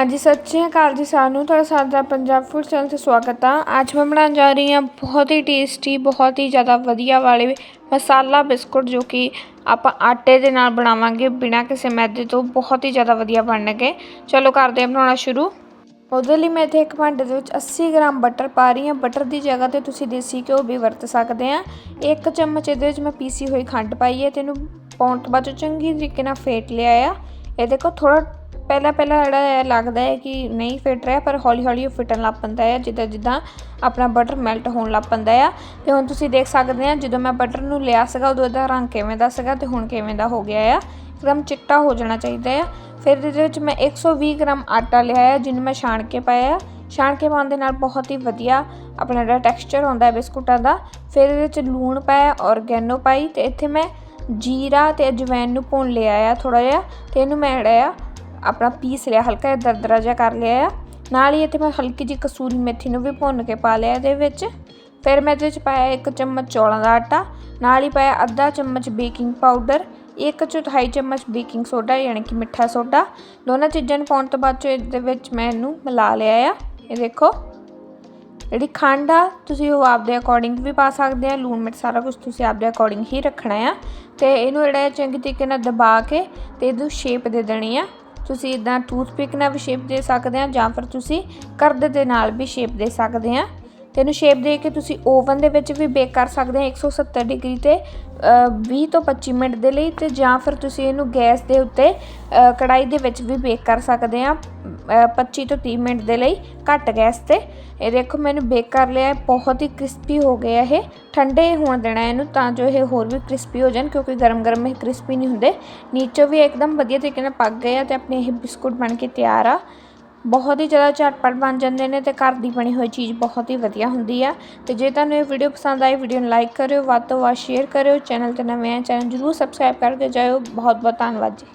ਹਾਂਜੀ, ਸਤਿ ਸ਼੍ਰੀ ਅਕਾਲ ਜੀ ਸਾਨੂੰ। ਤੁਹਾਡਾ ਸਾਡਾ ਪੰਜਾਬ ਫੂਡ ਚੈਨਲ ਤੇ ਸਵਾਗਤ ਆ। ਅੱਜ ਮੈਂ ਬਣਾਉਣ ਜਾ ਰਹੀ ਹਾਂ ਬਹੁਤ ਹੀ ਟੇਸਟੀ ਬਹੁਤ ਹੀ ਜ਼ਿਆਦਾ ਵਧੀਆ ਵਾਲੇ ਮਸਾਲਾ ਬਿਸਕੁਟ, ਜੋ ਕਿ ਆਪਾਂ ਆਟੇ ਦੇ ਨਾਲ ਬਣਾਵਾਂਗੇ ਬਿਨਾਂ ਕਿਸੇ ਮੈਦੇ ਤੋਂ। ਬਹੁਤ ਹੀ ਜ਼ਿਆਦਾ ਵਧੀਆ ਬਣਨਗੇ। ਚਲੋ, ਕਰਦੇ ਹਾਂ ਬਣਾਉਣਾ ਸ਼ੁਰੂ। ਉਹਦੇ ਲਈ ਮੈਂ ਇੱਥੇ ਇੱਕ ਭਾਂਡੇ ਦੇ ਵਿੱਚ 80 ਗ੍ਰਾਮ ਬਟਰ ਪਾ ਰਹੀ ਹਾਂ। ਬਟਰ ਦੀ ਜਗ੍ਹਾ ਤੇ ਤੁਸੀਂ ਦੇਸੀ ਘਿਓ ਵੀ ਵਰਤ ਸਕਦੇ ਆ। ਇੱਕ ਚਮਚ ਇਹਦੇ ਵਿੱਚ ਮੈਂ ਪੀਸੀ ਹੋਈ ਖੰਡ ਪਾਈ ਹੈ ਤੇ ਇਹਨੂੰ ਪਾਉਣ ਤੋਂ ਬਾਅਦ ਚੰਗੀ ਤਰੀਕੇ ਨਾਲ ਫੇਟ ਲਿਆ ਆ। ਇਹ ਦੇਖੋ ਥੋੜਾ ਪਹਿਲਾਂ ਪਹਿਲਾਂ ਜਿਹੜਾ ਹੈ, ਲੱਗਦਾ ਹੈ ਕਿ ਨਹੀਂ ਫਿੱਟ ਰਿਹਾ, ਪਰ ਹੌਲੀ ਹੌਲੀ ਉਹ ਫਿਟਣ ਲੱਗ ਪੈਂਦਾ ਹੈ, ਜਿੱਦਾਂ ਜਿੱਦਾਂ ਆਪਣਾ ਬਟਰ ਮੈਲਟ ਹੋਣ ਲੱਗ ਪੈਂਦਾ ਆ ਤੇ ਹੁਣ ਤੁਸੀਂ ਦੇਖ ਸਕਦੇ ਆ ਜਦੋਂ ਮੈਂ ਬਟਰ ਨੂੰ ਲਿਆ ਸੀਗਾ, ਉਦੋਂ ਇਹਦਾ ਰੰਗ ਕਿਵੇਂ ਦਾ ਸੀਗਾ ਤੇ ਹੁਣ ਕਿਵੇਂ ਦਾ ਹੋ ਗਿਆ ਆ। ਇੱਕਦਮ ਚਿੱਟਾ ਹੋ ਜਾਣਾ ਚਾਹੀਦਾ ਆ। ਫਿਰ ਇਹਦੇ ਵਿੱਚ ਮੈਂ 120 ਗ੍ਰਾਮ ਆਟਾ ਲਿਆ ਹੈ ਜਿਹਨੂੰ ਮੈਂ ਛਾਣ ਕੇ ਪਾਇਆ ਛਾਣ ਕੇ ਪਾਉਣ ਦੇ ਨਾਲ ਬਹੁਤ ਹੀ ਵਧੀਆ ਆਪਣਾ ਜਿਹੜਾ ਟੈਕਸਚਰ ਆਉਂਦਾ ਹੈ ਬਿਸਕੁਟਾਂ ਦਾ। ਫਿਰ ਇਹਦੇ ਵਿੱਚ ਲੂਣ ਪਾਇਆ, ਔਰਗੈਨੋ ਪਾਈ, ਤੇ ਇੱਥੇ ਮੈਂ ਜੀਰਾ ਤੇ ਅਜਵਾਇਨ ਨੂੰ ਭੁੰਨ ਲਿਆ ਆ ਥੋੜਾ ਜਿਹਾ। ਤੇ ਇਹਨੂੰ ਮੈਂ ਜਿਹੜਾ ਆ ਆਪਣਾ ਪੀਸ ਲਿਆ, ਹਲਕਾ ਜਿਹਾ ਦਰਦਰਾ ਜਿਹਾ ਕਰ ਲਿਆ ਆ। ਨਾਲ ਹੀ ਇੱਥੇ ਮੈਂ ਹਲਕੀ ਜਿਹੀ ਕਸੂਰੀ ਮੇਥੀ ਨੂੰ ਵੀ ਭੁੰਨ ਕੇ ਪਾ ਲਿਆ ਇਹਦੇ ਵਿੱਚ। ਫਿਰ ਮੈਂ ਇਹਦੇ ਵਿੱਚ ਪਾਇਆ ਇੱਕ ਚਮਚ ਚੌਲਾਂ ਦਾ ਆਟਾ, ਨਾਲ ਹੀ ਪਾਇਆ ਅੱਧਾ ਚਮਚ ਬੇਕਿੰਗ ਪਾਊਡਰ, ਇੱਕ ਚੌਥਾਈ ਚਮਚ ਬੇਕਿੰਗ ਸੋਡਾ ਯਾਨੀ ਕਿ ਮਿੱਠਾ ਸੋਡਾ। ਦੋਨਾਂ ਚੀਜ਼ਾਂ ਨੂੰ ਪਾਉਣ ਤੋਂ ਬਾਅਦ ਚ ਇਹਦੇ ਵਿੱਚ ਮੈਂ ਇਹਨੂੰ ਮਿਲਾ ਲਿਆ ਆ। ਇਹ ਦੇਖੋ, ਜਿਹੜੀ ਖੰਡ ਆ, ਤੁਸੀਂ ਉਹ ਆਪਦੇ ਅਕੋਰਡਿੰਗ ਵੀ ਪਾ ਸਕਦੇ ਆ, ਲੂਣ ਮਿਰਚ ਸਾਰਾ ਕੁਝ ਤੁਸੀਂ ਆਪਦੇ ਅਕੋਰਡਿੰਗ ਹੀ ਰੱਖਣਾ ਆ। ਤੇ ਇਹਨੂੰ ਜਿਹੜਾ ਚੰਗੀ ਤਰੀਕੇ ਨਾਲ ਦਬਾ ਕੇ ਤੇ ਇਹਨੂੰ ਸ਼ੇਪ ਦੇ ਦੇਣੀ ਆ। ਤੁਸੀਂ ਇਦਾਂ ਟੂਥਪਿਕ ਨਾਲ ਵੀ ਸ਼ੇਪ ਦੇ ਸਕਦੇ ਆ ਜਾਂ ਫਿਰ ਤੁਸੀਂ ਕਰਦ ਦੇ ਨਾਲ ਵੀ ਸ਼ੇਪ ਦੇ ਸਕਦੇ ਆ। ਤੇ ਇਹਨੂੰ ਸ਼ੇਪ ਦੇ ਕੇ ਤੁਸੀਂ ਓਵਨ ਦੇ ਵਿੱਚ ਵੀ ਬੇਕ ਕਰ ਸਕਦੇ ਆ 170 ਡਿਗਰੀ ਤੇ 20 ਤੋਂ 25 ਮਿੰਟ ਦੇ ਲਈ ਤੇ ਜਾਂ ਫਿਰ ਤੁਸੀਂ ਇਹਨੂੰ ਗੈਸ ਦੇ ਉੱਤੇ ਕੜਾਈ ਦੇ ਵਿੱਚ ਵੀ ਬੇਕ ਕਰ ਸਕਦੇ ਆ 25 ਤੋਂ 30 ਮਿੰਟ ਦੇ ਲਈ ਘੱਟ ਗੈਸ ਤੇ। ਇਹ ਦੇਖੋ ਮੈਨੂੰ ਬੇਕ ਕਰ ਲਿਆ ਬਹੁਤ ਹੀ ਕ੍ਰਿਸਪੀ ਹੋ ਗਿਆ ਇਹ। ਠੰਡੇ ਹੋਣ ਦੇਣਾ ਇਹਨੂੰ ਤਾਂ ਜੋ ਇਹ ਹੋਰ ਵੀ ਕ੍ਰਿਸਪੀ ਹੋ ਜਾਣ ਕਿਉਂਕਿ ਗਰਮ-ਗਰਮ ਇਹ ਕ੍ਰਿਸਪੀ ਨਹੀਂ ਹੁੰਦੇ। ਨੀਚੋਂ ਵੀ ਇੱਕਦਮ ਵਧੀਆ ਤਰੀਕੇ ਨਾਲ ਪੱਕ ਗਏ ਆ ਤੇ ਆਪਣੇ ਇਹ ਬਿਸਕੁਟ ਬਣ ਕੇ ਤਿਆਰ ਆ। ਬਹੁਤ ਹੀ ਜ਼ਿਆਦਾ ਝਟਪਟ ਬਣ ਜਾਂਦੇ ਨੇ ਅਤੇ ਘਰ ਦੀ ਬਣੀ ਹੋਈ ਚੀਜ਼ ਬਹੁਤ ਹੀ ਵਧੀਆ ਹੁੰਦੀ ਆ। ਅਤੇ ਜੇ ਤੁਹਾਨੂੰ ਇਹ ਵੀਡੀਓ ਪਸੰਦ ਆਈ ਵੀਡੀਓ ਨੂੰ ਲਾਈਕ ਕਰਿਓ, ਵੱਧ ਤੋਂ ਵੱਧ ਸ਼ੇਅਰ ਕਰਿਓ ਚੈਨਲ ਤੇ ਨਵੇਂ ਆ ਚੈਨਲ ਜਰੂਰ ਸਬਸਕ੍ਰਾਈਬ ਕਰਕੇ ਜਾਇਓ। ਬਹੁਤ ਬਹੁਤ ਧੰਨਵਾਦ ਜੀ।